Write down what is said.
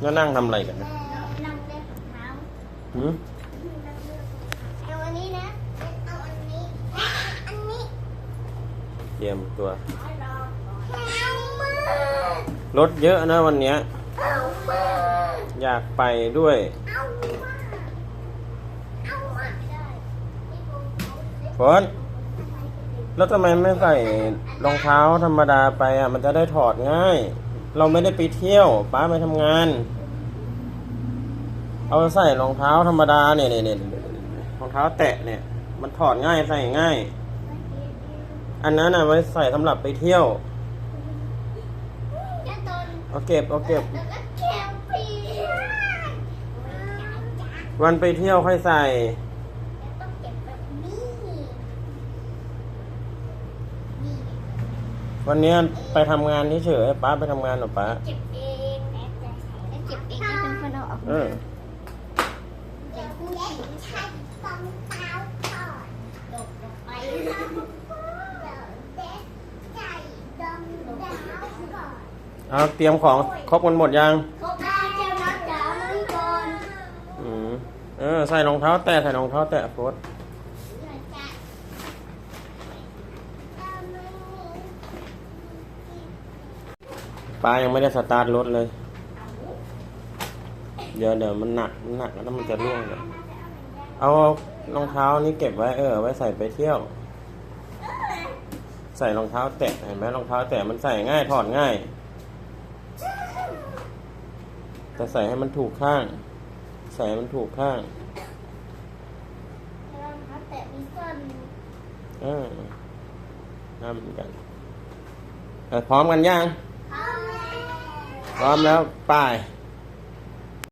แล้วนั่งทำอะไรกันนะเรานั่งเล่นของเท้าหืมเอาอันนี้นะ เอาอันนี้ อันนี้เตรียมตัวเอามือรถเยอะนะวันเนี้ย เอามืออยากไปด้วย เอามือเอามือไม่ได้ฝนแล้วทำไมไม่ใส่รองเท้าธรรมดาไปอะ มันจะได้ถอดง่าย เราไม่ได้ไปเที่ยวป้าไปทำงาน เอาใส่รองเท้าธรรมดาเนี่ยเนี่ยเนี่ยรองเท้าแตะเนี่ย มันถอดง่ายใส่ง่าย อันนั้นอะไว้ใส่สำหรับไปเที่ยวเอาเก็บเอาเก็บ วันไปเที่ยวค่อยใส่ ต้องเก็บแบบนี้นี่ วันเนี้ยไปทำงานเฉยๆป้าไปทำงานเหรอป้าเก็บเองแม่จะใส่แล้วเก็บเองก็เป็นคนเอาออกเออเดี๋ยวผู้หญิงใช้รองเท้าก่อนตกลงไปเดี๋ยวเด็กใส่รองเท้าก่อนเอาเตรียมของครบกันหมดยัง ครบแล้วเจ้าน้องจ๋านั่งก่อนอืมเออใส่รองเท้าแตะใส่รองเท้าแตะโฟด ป้ายังไม่ได้สตาร์ทรถเลย เดี๋ยวเดี๋ยวมันหนักมันหนักแล้วมันจะร่วงเลยเอารองเท้านี้เก็บไว้เออ ไว้ใส่ไปเที่ยว ใส่รองเท้าแตะเห็นไหมรองเท้าแตะมันใส่ง่ายถอดง่าย แต่ใส่ให้มันถูกข้าง ใส่ให้มันถูกข้างรองเท้าแตะมีส้นเออทำเหมือนกันเออพร้อมกันยังเอาแม่ พร้อมแล้ว ไป